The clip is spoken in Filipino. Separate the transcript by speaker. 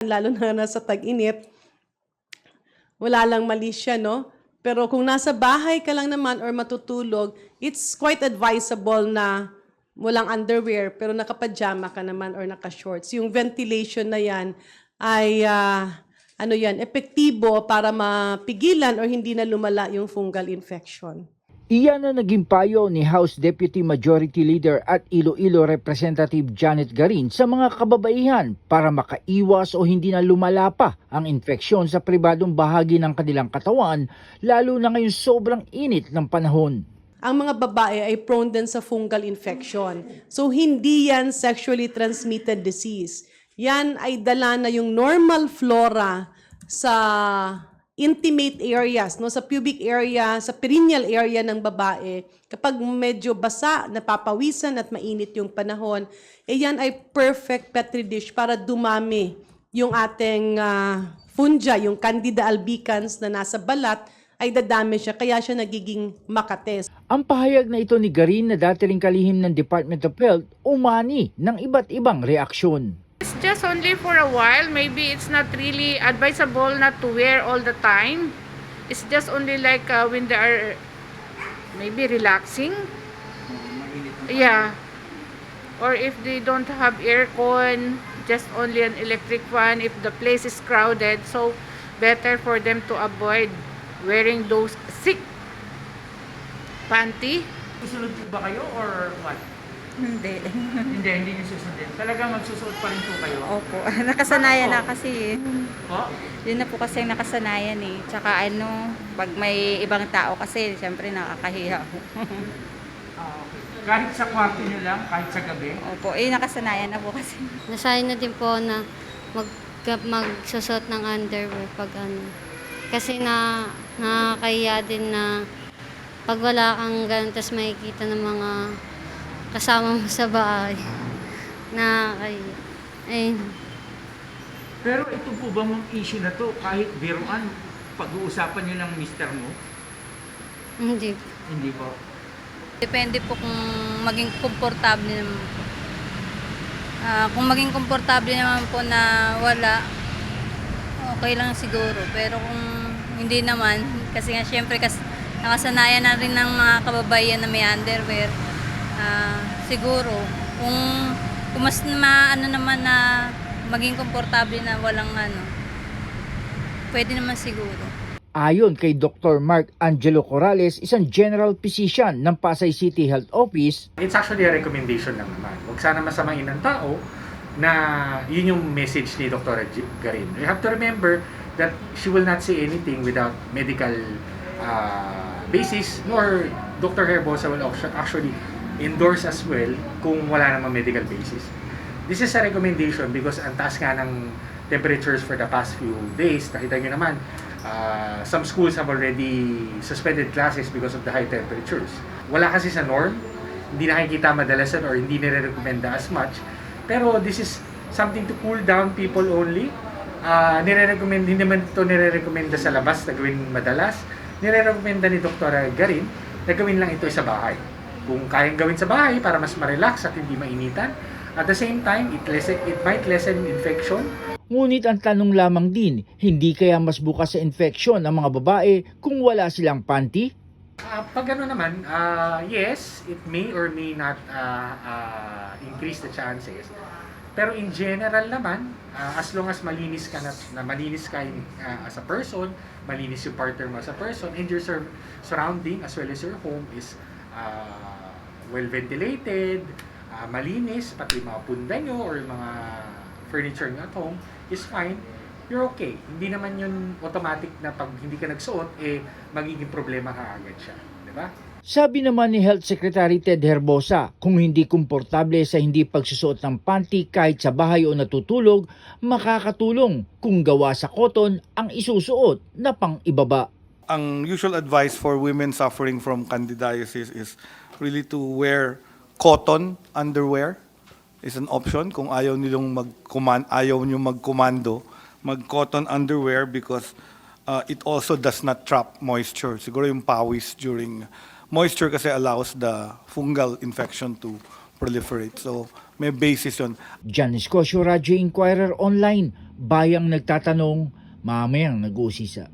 Speaker 1: lalo na nasa tag-init, wala lang mali siya, no? Pero kung nasa bahay ka lang naman or matutulog, it's quite advisable na walang underwear pero nakapajama ka naman or naka-shorts. Yung ventilation na yan ay ah, ano yan, epektibo para mapigilan or hindi na lumala yung fungal infection.
Speaker 2: Iyan ang naging payo ni House Deputy Majority Leader at Iloilo Representative Janet Garin sa mga kababaihan para makaiwas o hindi na lumala pa ang infeksyon sa pribadong bahagi ng kanilang katawan lalo na ngayon sobrang init ng panahon.
Speaker 1: ang mga babae ay prone din sa fungal infection. So, hindi yan sexually transmitted disease. Yan ay dala na yung normal flora sa intimate areas, no, sa pubic area, sa perineal area ng babae. Kapag medyo basa, napapawisan at mainit yung panahon, eh yan ay perfect petri dish para dumami yung ating ah, fungia, yung Candida albicans na nasa balat, ay dadami siya, kaya siya nagiging makates.
Speaker 2: Ang pahayag na ito ni Garin na dati ring kalihim ng Department of Health umani ng iba't ibang reaksyon.
Speaker 3: It's just only for a while. Maybe it's not really advisable not to wear all the time. It's just only like uh, when they are maybe relaxing. Yeah. Or if they don't have aircon, just only an electric fan if the place is crowded. So better for them to avoid wearing those thick panty.
Speaker 4: Susunod po ba kayo or what?
Speaker 5: Hindi.
Speaker 4: hindi, hindi nyo susundin. Talagang magsusuot pa rin po kayo.
Speaker 5: Opo. Nakasanayan na kasi. eh.
Speaker 4: Po?
Speaker 5: Yun na po kasi ang nakasanayan eh. Tsaka ano, pag may ibang tao kasi, siyempre nakakahiya.
Speaker 4: Ah, okay. Kahit sa kwarto nyo lang, kahit sa gabi.
Speaker 5: Opo, eh nakasanayan na po kasi.
Speaker 6: Nasahin na din po na mag magsusot ng underwear pag ano. Kasi na nakakahiya din na pag wala kang ganun, tas makikita ng mga kasama mo sa bahay. Nakakahiya. Ayun.
Speaker 4: Pero ito po ba mong issue na to, kahit biruan, pag-uusapan nyo ng mister mo?
Speaker 6: Hindi.
Speaker 4: Hindi po.
Speaker 7: Depende po kung maging komportable naman po. Ah, kung maging komportable naman po na wala, okay lang siguro. Pero kung hindi naman, kasi nga syempre kas, nakasanayan na rin ng mga kababayan na may underwear, ah, siguro, kung, kung mas maano naman na maging komportable na walang ano, pwede naman siguro.
Speaker 2: Ayon kay Dr. Mark Angelo Corrales, isang general physician ng Pasay City Health Office,
Speaker 8: It's actually a recommendation lang naman. Huwag sana masamain ng tao na yun yung message ni Dr. Garin. You have to remember that she will not say anything without medical uh, basis nor Dr. Herbosa will actu- actually endorse as well kung wala namang medical basis. This is a recommendation because ang taas nga ng temperatures for the past few days. Nakita nyo naman, uh, some schools have already suspended classes because of the high temperatures. Wala kasi sa norm, hindi nakikita madalasan or hindi nire-recommenda as much. Pero this is something to cool down people only. Uh, nire-recommend, hindi naman ito nire-recommenda sa labas na gawin madalas. Nire-recommenda ni Dr. Garin na gawin lang ito sa bahay. Kung kayang gawin sa bahay para mas ma-relax at hindi mainitan. At the same time, it, lessen, it might lessen infection
Speaker 2: ngunit ang tanong lamang din, hindi kaya mas bukas sa infeksyon ang mga babae kung wala silang panty?
Speaker 8: Ah, pag ano naman, ah, yes, it may or may not ah, ah, increase the chances. Pero in general naman, ah, as long as malinis ka na, na malinis ka in, ah, as a person, malinis yung partner mo as a person, and your sur- surrounding as well as your home is ah, well ventilated, ah, malinis, pati mga punda nyo or mga furniture nyo at home is fine, you're okay. Hindi naman yun automatic na pag hindi ka nagsuot, eh, magiging problema ka agad siya. Di ba?
Speaker 2: Sabi naman ni Health Secretary Ted Herbosa, kung hindi komportable sa hindi pagsusuot ng panty kahit sa bahay o natutulog, makakatulong kung gawa sa cotton ang isusuot na pang ibaba.
Speaker 9: ang usual advice for women suffering from candidiasis is really to wear cotton underwear. Is an option. Kung ayaw nilang mag ayaw niyo magkomando mag cotton underwear because uh, it also does not trap moisture. Siguro yung pawis during moisture kasi allows the fungal infection to proliferate. So may basis yun.
Speaker 2: Janice Cosio, Radyo Inquirer Online, bayang nagtatanong, mamayang nag-uusisa.